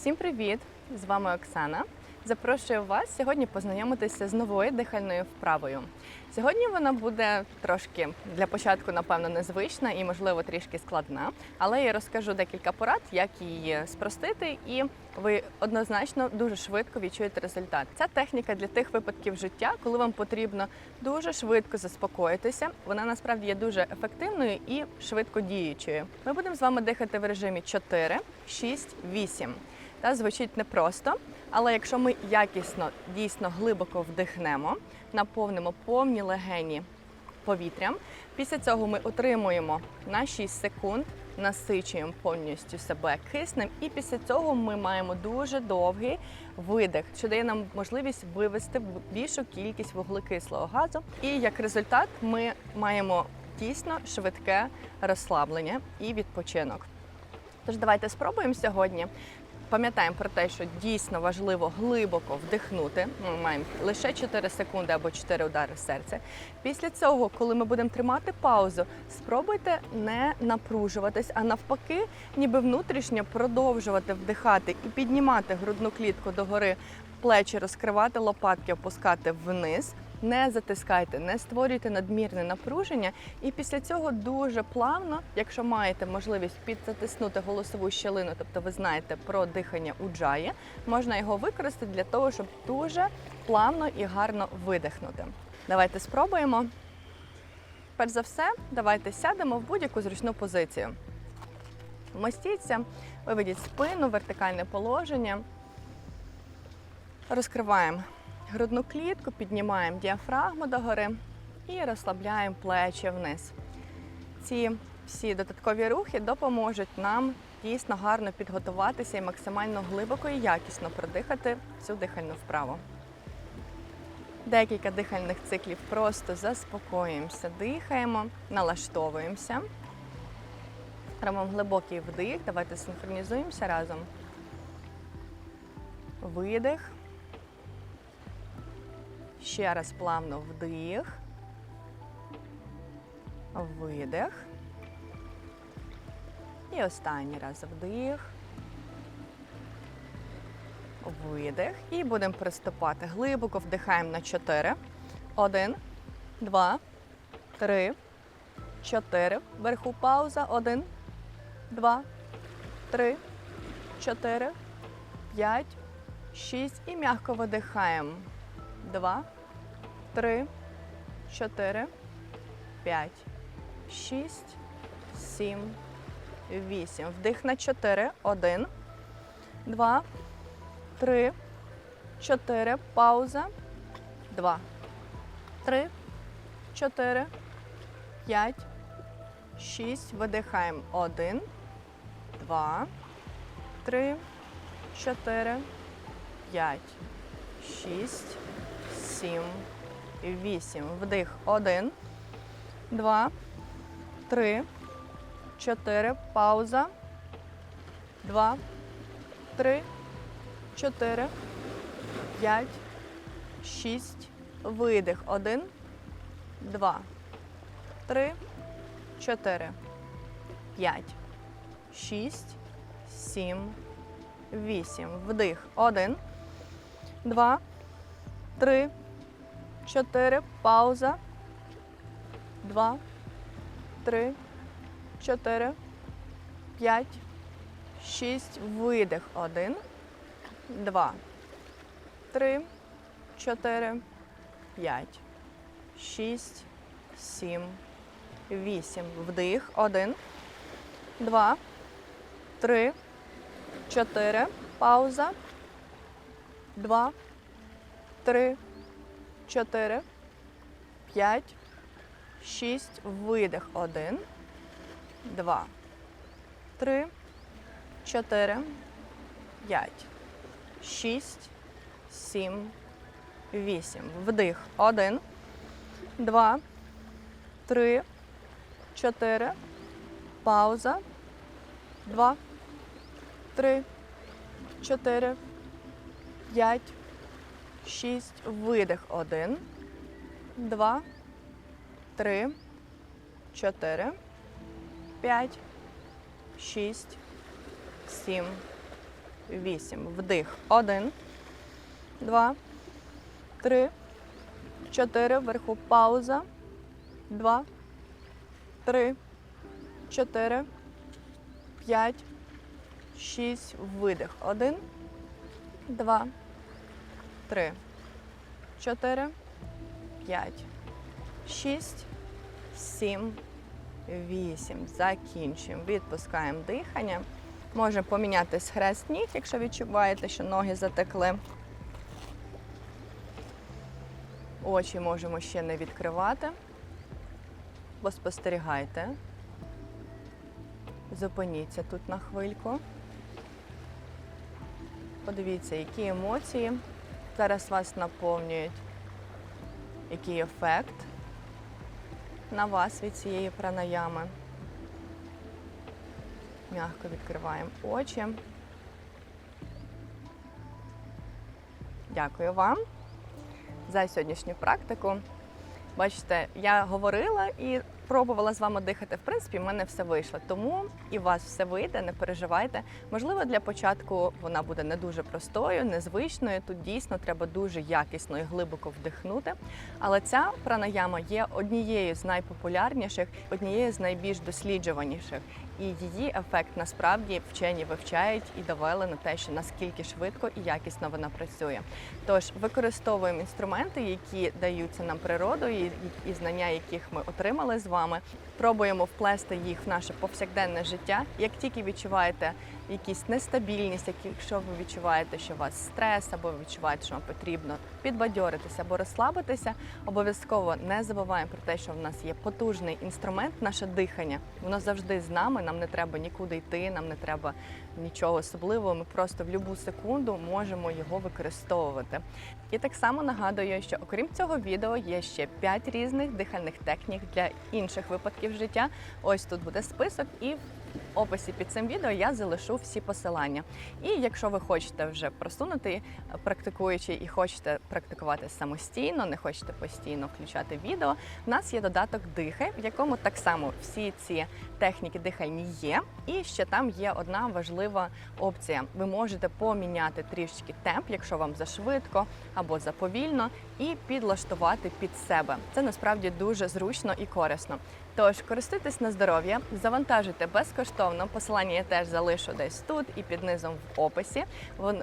Всім привіт! З вами Оксана. Запрошую вас сьогодні познайомитися з новою дихальною вправою. Сьогодні вона буде трошки для початку, напевно, незвична і, можливо, трішки складна, але я розкажу декілька порад, як її спростити, і ви однозначно дуже швидко відчуєте результат. Ця техніка для тих випадків життя, коли вам потрібно дуже швидко заспокоїтися. Вона насправді є дуже ефективною і швидко діючою. Ми будемо з вами дихати в режимі 4, 6, 8. Та звучить непросто, але якщо ми якісно, дійсно глибоко вдихнемо, наповнимо повні легені повітрям, після цього ми отримуємо на 6 секунд, насичуємо повністю себе киснем, і після цього ми маємо дуже довгий видих, що дає нам можливість вивести більшу кількість вуглекислого газу. І як результат ми маємо дійсно швидке розслаблення і відпочинок. Тож давайте спробуємо сьогодні. Пам'ятаємо про те, що дійсно важливо глибоко вдихнути. Ми маємо лише 4 секунди або 4 удари в серце. Після цього, коли ми будемо тримати паузу, спробуйте не напружуватись, а навпаки, ніби внутрішньо продовжувати вдихати і піднімати грудну клітку догори, плечі розкривати, лопатки опускати вниз. Не затискайте, не створюйте надмірне напруження, і після цього дуже плавно, якщо маєте можливість підзатиснути голосову щелину, тобто ви знаєте про дихання у джаї, можна його використати для того, щоб дуже плавно і гарно видихнути. Давайте спробуємо. Перш за все, давайте сядемо в будь-яку зручну позицію. Вмостіться, виведіть спину, вертикальне положення. Розкриваємо грудну клітку, піднімаємо діафрагму догори і розслабляємо плечі вниз. Ці всі додаткові рухи допоможуть нам дійсно гарно підготуватися і максимально глибоко і якісно продихати цю дихальну вправу. Декілька дихальних циклів просто заспокоюємося, дихаємо, налаштовуємося. Робимо глибокий вдих. Давайте синхронізуємося разом. Видих. Ще раз плавно вдих, видих. І останній раз вдих, видих. І будемо приступати. Глибоко вдихаємо на 4. 1, 2, 3, 4. Вверху пауза. 1, 2, 3, 4, 5, 6. І м'яко видихаємо. Два, три, чотири, п'ять, шість, сім, вісім. Вдих на чотири. Один, два, три, чотири. Пауза. Два, три, чотири, п'ять, шість. Видихаємо. Один, два, три, чотири, п'ять, шість. Сім, вісім. Вдих. Один, два, три, чотири. Пауза. Два, три, чотири, п'ять, шість. Видих. Один, два, три, чотири, п'ять, шість, сім, вісім. Вдих. Один, два, три. Чотири. Пауза. Два. Три. Чотири. П'ять. Шість. Видих. Один. Два. Три. Чотири. П'ять. Шість. Сім. Вісім. Вдих. Один. Два. Три. Чотири. Пауза. Два. Три. Чотири, п'ять, шість, видих. Один, два, три, чотири, п'ять, шість, сім, вісім. Вдих. Один, два, три, чотири. Пауза. Два, три, чотири, п'ять. Шість. Видих. Один, два, три, чотири, п'ять, шість, сім, вісім. Вдих. Один, два, три, чотири. Вверху пауза. Два, три, чотири, п'ять, шість. Видих. Один, два, три, чотири, п'ять, шість, сім, вісім. Закінчуємо. Відпускаємо дихання. Може помінятись хрест ніг, якщо відчуваєте, що ноги затекли. Очі можемо ще не відкривати. Бо спостерігайте. Зупиніться тут на хвильку. Подивіться, які емоції зараз вас наповнюють, який ефект на вас від цієї пранаями. Мягко відкриваємо очі. Дякую вам за сьогоднішню практику. Бачите, я говорила і пробувала з вами дихати. В принципі, в мене все вийшло. Тому і у вас все вийде, не переживайте. Можливо, для початку вона буде не дуже простою, незвичною. Тут дійсно треба дуже якісно і глибоко вдихнути. Але ця пранаяма є однією з найпопулярніших, однією з найбільш досліджуваніших. І її ефект насправді вчені вивчають і довели на те, що наскільки швидко і якісно вона працює. Тож використовуємо інструменти, які даються нам природою, і, знання, яких ми отримали з вами. Пробуємо вплести їх в наше повсякденне життя. Як тільки відчуваєте якісь нестабільність, якщо ви відчуваєте, що у вас стрес, або ви відчуваєте, що вам потрібно підбадьоритися або розслабитися, обов'язково не забуваємо про те, що в нас є потужний інструмент, наше дихання. Воно завжди з нами. Нам не треба нікуди йти, нам не треба нічого особливого. Ми просто в будь-яку секунду можемо його використовувати. І так само нагадую, що окрім цього відео є ще 5 різних дихальних технік для інших випадків життя. Ось тут буде список, і описі під цим відео я залишу всі посилання. І якщо ви хочете вже просунути, практикуючи і хочете практикувати самостійно, не хочете постійно включати відео, в нас є додаток дихай, в якому так само всі ці техніки дихальні є. І ще там є одна важлива опція. Ви можете поміняти трішки темп, якщо вам зашвидко або заповільно, і підлаштувати під себе. Це насправді дуже зручно і корисно. Тож користуйтесь на здоров'я, завантажуйте безкоштовно. Посилання я теж залишу десь тут і під низом в описі.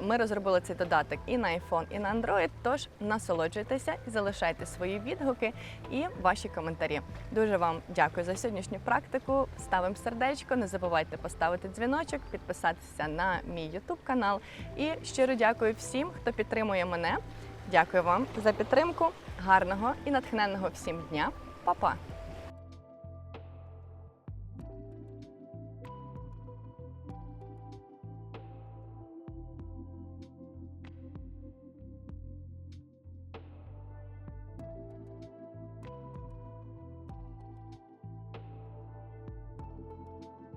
Ми розробили цей додаток і на iPhone, і на Android. Тож насолоджуйтеся і залишайте свої відгуки і ваші коментарі. Дуже вам дякую за сьогоднішню практику. Ставимо сердечко, не забувайте поставити дзвіночок, підписатися на мій YouTube канал. І щиро дякую всім, хто підтримує мене. Дякую вам за підтримку. Гарного і натхненного всім дня. Па-па!